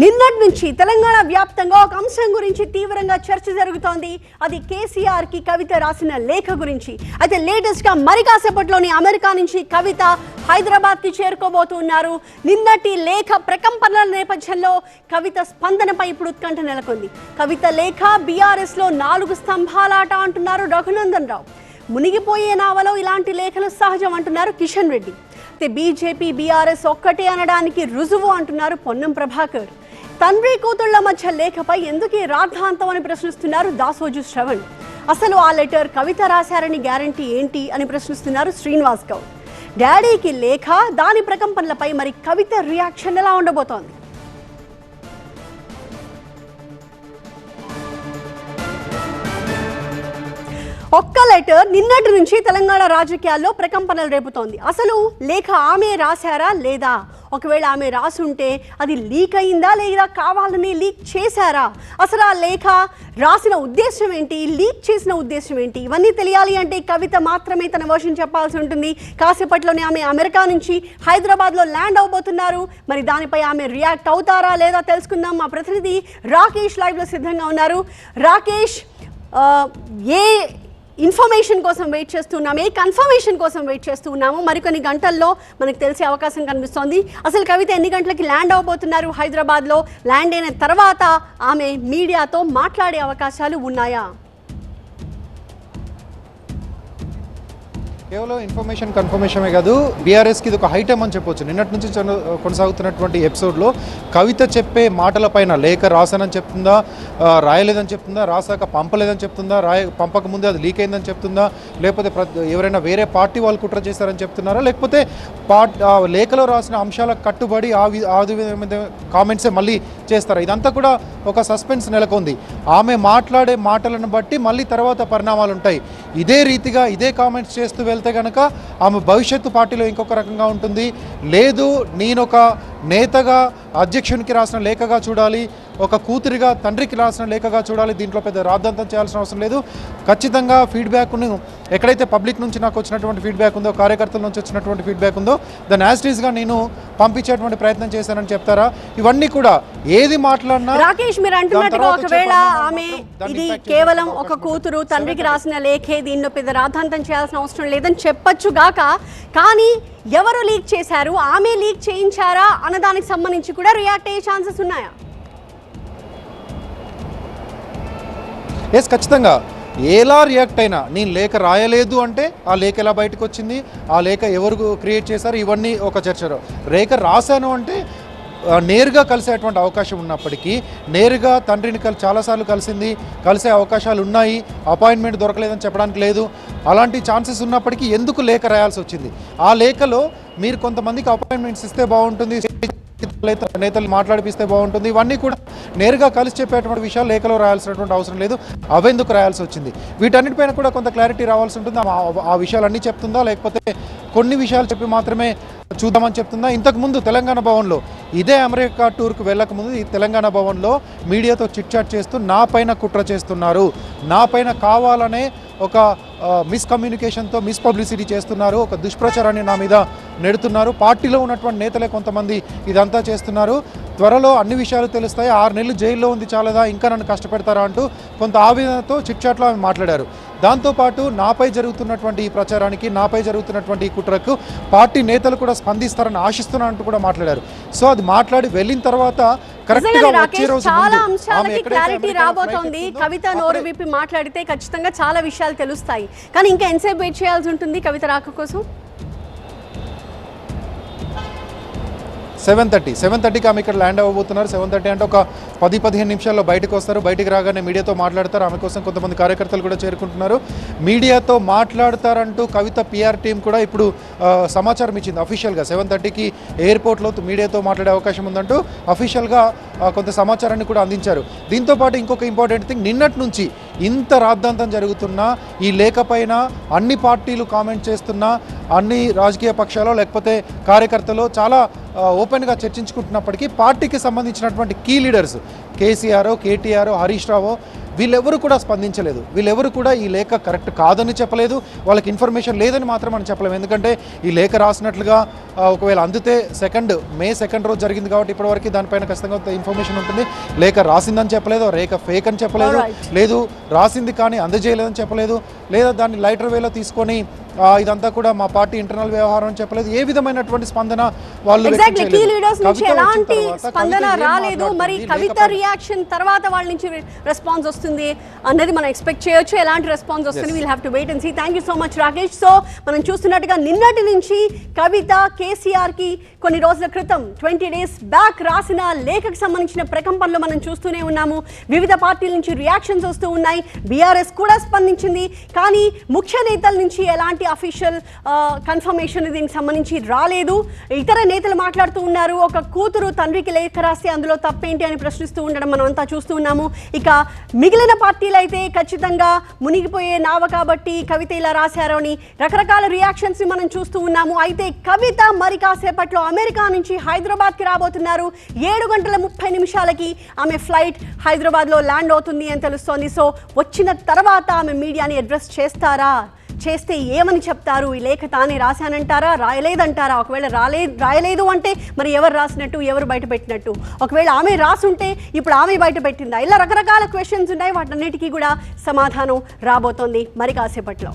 నిన్నటి నుంచి తెలంగాణ వ్యాప్తంగా ఒక అంశం గురించి తీవ్రంగా చర్చ జరుగుతోంది. అది కేసీఆర్కి కవిత రాసిన లేఖ గురించి. అయితే లేటెస్ట్గా మరి కాసేపట్లోని అమెరికా నుంచి కవిత హైదరాబాద్కి చేరుకోబోతున్నారు. నిన్నటి లేఖ ప్రకంపనల నేపథ్యంలో కవిత స్పందనపై ఇప్పుడు ఉత్కంఠ నెలకొంది. కవిత లేఖ బీఆర్ఎస్లో నాలుగు స్తంభాలాట అంటున్నారు రఘునందన్ రావు. మునిగిపోయే నావలో ఇలాంటి లేఖలు సహజం అంటున్నారు కిషన్ రెడ్డి. అయితే బీజేపీ బీఆర్ఎస్ ఒక్కటే అనడానికి రుజువు అంటున్నారు పొన్నం ప్రభాకర్. తండ్రి కూతుళ్ళ మధ్య లేఖపై ఎందుకు ఈ రాద్ధాంతం అని ప్రశ్నిస్తున్నారు దాసోజు శ్రవణ్? అసలు ఆ లెటర్ కవిత రాశారని గ్యారంటీ ఏంటి అని ప్రశ్నిస్తున్నారు శ్రీనివాస్ గౌడ్. డాడీకి లేఖ దాని ప్రకంపనలపై మరి కవిత రియాక్షన్ ఎలా ఉండబోతోంది? ఒక్క లెటర్ నిన్నటి నుంచి తెలంగాణ రాజకీయాల్లో ప్రకంపనలు రేపుతోంది. అసలు లేఖ ఆమె రాశారా లేదా? ఒకవేళ ఆమె రాసుంటే అది లీక్ అయిందా లేదా కావాలని లీక్ చేశారా? అసలు ఆ లేఖ రాసిన ఉద్దేశం ఏంటి? లీక్ చేసిన ఉద్దేశం ఏంటి? ఇవన్నీ తెలియాలి అంటే కవిత మాత్రమే తన వర్షన్ చెప్పాల్సి ఉంటుంది. కాసేపట్లోనే ఆమె అమెరికా నుంచి హైదరాబాద్లో ల్యాండ్ అవబోతున్నారు. మరి దానిపై ఆమె రియాక్ట్ అవుతారా లేదా తెలుసుకుందాం. మా ప్రతినిధి రాకేష్ లైవ్లో సిద్ధంగా ఉన్నారు. రాకేష్ ఏ ఇన్ఫర్మేషన్ కోసం వెయిట్ చేస్తున్నాము ఏ కన్ఫర్మేషన్ కోసం వెయిట్ చేస్తూ ఉన్నాము మరికొన్ని గంటల్లో మనకు తెలిసే అవకాశం కనిపిస్తోంది. అసలు కవిత ఎన్ని గంటలకి ల్యాండ్ అవ్వబోతున్నారు హైదరాబాద్లో? ల్యాండ్ అయిన తర్వాత ఆమె మీడియాతో మాట్లాడే అవకాశాలు ఉన్నాయా? కేవలం ఇన్ఫర్మేషన్ కన్ఫర్మేషనే కాదు బీఆర్ఎస్కి ఇది ఒక హైటమ్ అని చెప్పొచ్చు. నిన్నటి నుంచి కొనసాగుతున్నటువంటి ఎపిసోడ్లో కవిత చెప్పే మాటలపైన లేఖ రాసానని చెప్తుందా రాయలేదని చెప్తుందా రాసాక పంపలేదని చెప్తుందా రాయ పంపక ముందే అది లీక్ అయిందని చెప్తుందా లేకపోతే ప్ర- ఎవరైనా వేరే పార్టీ వాళ్ళు కుట్ర చేశారని చెప్తున్నారా? లేకపోతే పార్ట్ లేఖలో రాసిన అంశాలకు కట్టుబడి ఆ ఆ కామెంట్సే మళ్ళీ చేస్తారా? ఇదంతా కూడా ఒక సస్పెన్స్ నెలకొంది. ఆమె మాట్లాడే మాటలను బట్టి మళ్ళీ తర్వాత పరిణామాలు ఉంటాయి ఇదే రీతిగా ఇదే కామెంట్స్ చేస్తూ వెళ్తే కనుక ఆమె భవిష్యత్తు పార్టీలో ఇంకొక రకంగా ఉంటుంది. లేదు నేనొక నేతగా అధ్యక్షునికి రాసిన లేఖగా చూడాలి. ఒక కూతురిగా తండ్రికి రాసిన లేఖగా చూడాలి. దీంట్లో పెద్ద రాద్ధాంతం చేయాల్సిన అవసరం లేదు. ఖచ్చితంగా ఫీడ్బ్యాక్ను ఎక్కడైతే పబ్లిక్ నుంచి నాకు వచ్చినటువంటి ఫీడ్బ్యాక్ ఉందో కార్యకర్తల నుంచి వచ్చినటువంటి ఫీడ్బ్యాక్ ఉందో దాన్ని యాస్టీస్గా నేను పంపించేటువంటి ప్రయత్నం చేశానని చెప్తారా? ఇవన్నీ కూడా ఏది మాట్లాడినా రాకేష్ మీరు దాని అంటున్నట్టుగా ఒకవేళ ఆమె ఇది కేవలం ఒక. కూతురు తండ్రికి రాసిన లేఖే దీనిలో పెద్ద రాద్ధాంతం చేయాల్సిన అవసరం లేదని చెప్పొచ్చు గాక. కానీ ఎవరు లీక్ చేశారు? ఆమె లీక్ చేయించారా? అన్న దానికి సంబంధించి కూడా రియాక్ట్ అయ్యే ఛాన్సెస్ ఉన్నాయా? ఎస్ ఖచ్చితంగా. ఎలా రియాక్ట్ అయినా నేను లేఖ రాయలేదు అంటే ఆ లేఖ ఎలా బయటకు వచ్చింది ఆ లేఖ ఎవరు క్రియేట్ చేశారు ఇవన్నీ ఒక చర్చ లేఖ రాశాను అంటే నేరుగా కలిసేటువంటి అవకాశం ఉన్నప్పటికీ నేరుగా తండ్రిని కల్ చాలాసార్లు కలిసింది కలిసే అవకాశాలు ఉన్నాయి అపాయింట్మెంట్ దొరకలేదని చెప్పడానికి లేదు. అలాంటి ఛాన్సెస్ ఉన్నప్పటికీ ఎందుకు లేఖ రాయాల్సి వచ్చింది? ఆ లేఖలో మీరు కొంతమందికి అపాయింట్మెంట్స్ ఇస్తే బాగుంటుంది నేతలు మాట్లాడిపిస్తే బాగుంటుంది. ఇవన్నీ కూడా నేరుగా కలిసి చెప్పేటువంటి విషయాలు లేఖలో రాయాల్సినటువంటి అవసరం లేదు. అవెందుకు రాయాల్సి వచ్చింది? వీటన్నిటిపైన కూడా కొంత క్లారిటీ రావాల్సి ఉంటుంది. ఆ- విషయాలన్నీ చెప్తుందా? లేకపోతే కొన్ని విషయాలు చెప్పి మాత్రమే చూద్దామని చెప్తుందా? ఇంతకుముందు తెలంగాణ భవన్లో ఇదే అమెరికా టూర్కు వెళ్ళకముందు ఈ తెలంగాణ భవన్లో మీడియాతో చిట్చాట్ చేస్తూ నా పైన కుట్ర చేస్తున్నారు. నా పైన కావాలనే ఒక మిస్కమ్యూనికేషన్తో మిస్పబ్లిసిటీ చేస్తున్నారు. ఒక దుష్ప్రచారాన్ని నా మీద నెడుతున్నారు. పార్టీలో ఉన్నటువంటి నేతలే కొంతమంది ఇదంతా చేస్తున్నారు. త్వరలో అన్ని విషయాలు తెలుస్తాయి. ఆరు నెలలు జైల్లో ఉంది చాలదా? ఇంకా నన్ను కష్టపెడతారా అంటూ కొంత ఆవేదనతో చిట్చాట్లో ఆమె మాట్లాడారు. దాంతోపాటు నాపై జరుగుతున్నటువంటి ఈ ప్రచారానికి నాపై జరుగుతున్నటువంటి ఈ కుట్రకు పార్టీ నేతలు కూడా స్పందిస్తారని ఆశిస్తున్నారంటూ కూడా మాట్లాడారు. సో అది మాట్లాడి వెళ్ళిన తర్వాత చాలా అంశాలకి క్లారిటీ రాబోతోంది. కవిత నోరు విప్పి మాట్లాడితే ఖచ్చితంగా చాలా విషయాలు తెలుస్తాయి. కానీ ఇంకా ఎంతసేపు వెయిట్ చేయాల్సి ఉంటుంది కవిత రాక కోసం? Seven thirty. సెవెన్ థర్టీకి ఆమె ఇక్కడ ల్యాండ్ అవ్వబోతున్నారు. సెవెన్ థర్టీ అంటే ఒక పది పదిహేను నిమిషాల్లో బయటకు వస్తారు. బయటికి రాగానే మీడియాతో మాట్లాడతారు. ఆమె కోసం కొంతమంది కార్యకర్తలు కూడా చేరుకుంటున్నారు. మీడియాతో మాట్లాడతారంటూ కవిత పిఆర్ టీం కూడా ఇప్పుడు సమాచారం ఇచ్చింది అఫీషియల్గా సెవెన్ థర్టీకి ఎయిర్పోర్ట్లో మీడియాతో మాట్లాడే అవకాశం ఉందంటూ అఫీషియల్గా కొంత సమాచారాన్ని కూడా అందించారు. దీంతో పాటు ఇంకొక ఇంపార్టెంట్ థింగ్ నిన్నటి నుంచి ఇంత రాద్ధాంతం జరుగుతున్నా ఈ లేఖ పైన అన్ని పార్టీలు కామెంట్ చేస్తున్నా అన్ని రాజకీయ పక్షాలు లేకపోతే కార్యకర్తలు చాలా ఓపెన్గా చర్చించుకుంటున్నప్పటికీ పార్టీకి సంబంధించినటువంటి key leaders KCR KTR Harish Rao వీళ్ళెవరు కూడా స్పందించలేదు. వీళ్ళెవరు కూడా ఈ లేఖ కరెక్ట్ కాదని చెప్పలేదు. వాళ్ళకి ఇన్ఫర్మేషన్ లేదని మాత్రం మనం చెప్పలేము. ఎందుకంటే ఈ లేఖ రాసినట్లుగా ఒకవేళ అందితే సెకండ్ మే సెకండ్ రోజు జరిగింది కాబట్టి ఇప్పటివరకు దానిపైన ఖచ్చితంగా ఇన్ఫర్మేషన్ ఉంటుంది. లేఖ రాసిందని చెప్పలేదు లేఖ ఫేక్ అని చెప్పలేదు. లేదు రాసింది కానీ అందజేయలేదని చెప్పలేదు. లేదా దాన్ని లైటర్ వేలో తీసుకొని ఇదంతా కూడా మా పార్టీ ఇంటర్నల్ వ్యవహారం అని చెప్పలేదు. ఏ విధమైనటువంటి స్పందన వాళ్ళు కీ. లీడర్స్ నుంచి ఎలాంటి స్పందన రాలేదు. మరి? కవిత రియాక్షన్ తర్వాత వాళ్ళ నుంచి రెస్పాన్స్ వస్తుంది అన్నది మనం ఎక్స్పెక్ట్ చేయొచ్చు. ఎలాంటి రెస్పాన్స్ వస్తుంది? We'll have to wait and see thank you so much Rakesh so మనం చూస్తున్నట్టుగా నిన్నటి నుంచి కవిత కేసీఆర్కి కొన్ని రోజుల క్రితం ట్వంటీ డేస్ బ్యాక్ రాసిన లేఖకు సంబంధించిన ప్రకంపనలు మనం చూస్తూనే ఉన్నాము. వివిధ పార్టీల నుంచి రియాక్షన్స్ వస్తూ ఉన్నాయి. బీఆర్ఎస్ కూడా స్పందించింది. కానీ ముఖ్య నేతల నుంచి ఎలాంటి అఫీషియల్ కన్ఫర్మేషన్ దీనికి సంబంధించి రాలేదు. ఇతర నేతలు మాట్లాడుతూ ఉన్నారు. ఒక కూతురు తండ్రికి లేఖ రాస్తే అందులో తప్పేంటి అని ప్రశ్నిస్తూ ఉండడం మనం అంతా చూస్తూ ఉన్నాము. ఇక మిగిలిన పార్టీలు అయితే ఖచ్చితంగా మునిగిపోయే నావ కాబట్టి కవిత ఇలా రాశారు అని రకరకాల రియాక్షన్స్ని మనం చూస్తూ ఉన్నాము. అయితే కవిత మరి కాసేపట్లో అమెరికా నుంచి హైదరాబాద్కి రాబోతున్నారు. ఏడు గంటల ముప్పై నిమిషాలకి ఆమె ఫ్లైట్ హైదరాబాద్లో ల్యాండ్ అవుతుంది అని తెలుస్తోంది. సో వచ్చిన తర్వాత ఆమె మీడియాని అడ్రస్ చేస్తారా? చేస్తే ఏమని చెప్తారు? ఈ లేఖ తానే రాశానంటారా? రాయలేదంటారా? ఒకవేళ రాలే రాయలేదు అంటే మరి ఎవరు రాసినట్టు? ఎవరు బయట పెట్టినట్టు ఒకవేళ ఆమె రాసుంటే ఇప్పుడు ఆమె బయట పెట్టిందా ఇలా రకరకాల క్వశ్చన్స్ ఉన్నాయి. వాటన్నిటికీ కూడా సమాధానం రాబోతోంది. మరి కాసేపట్లో.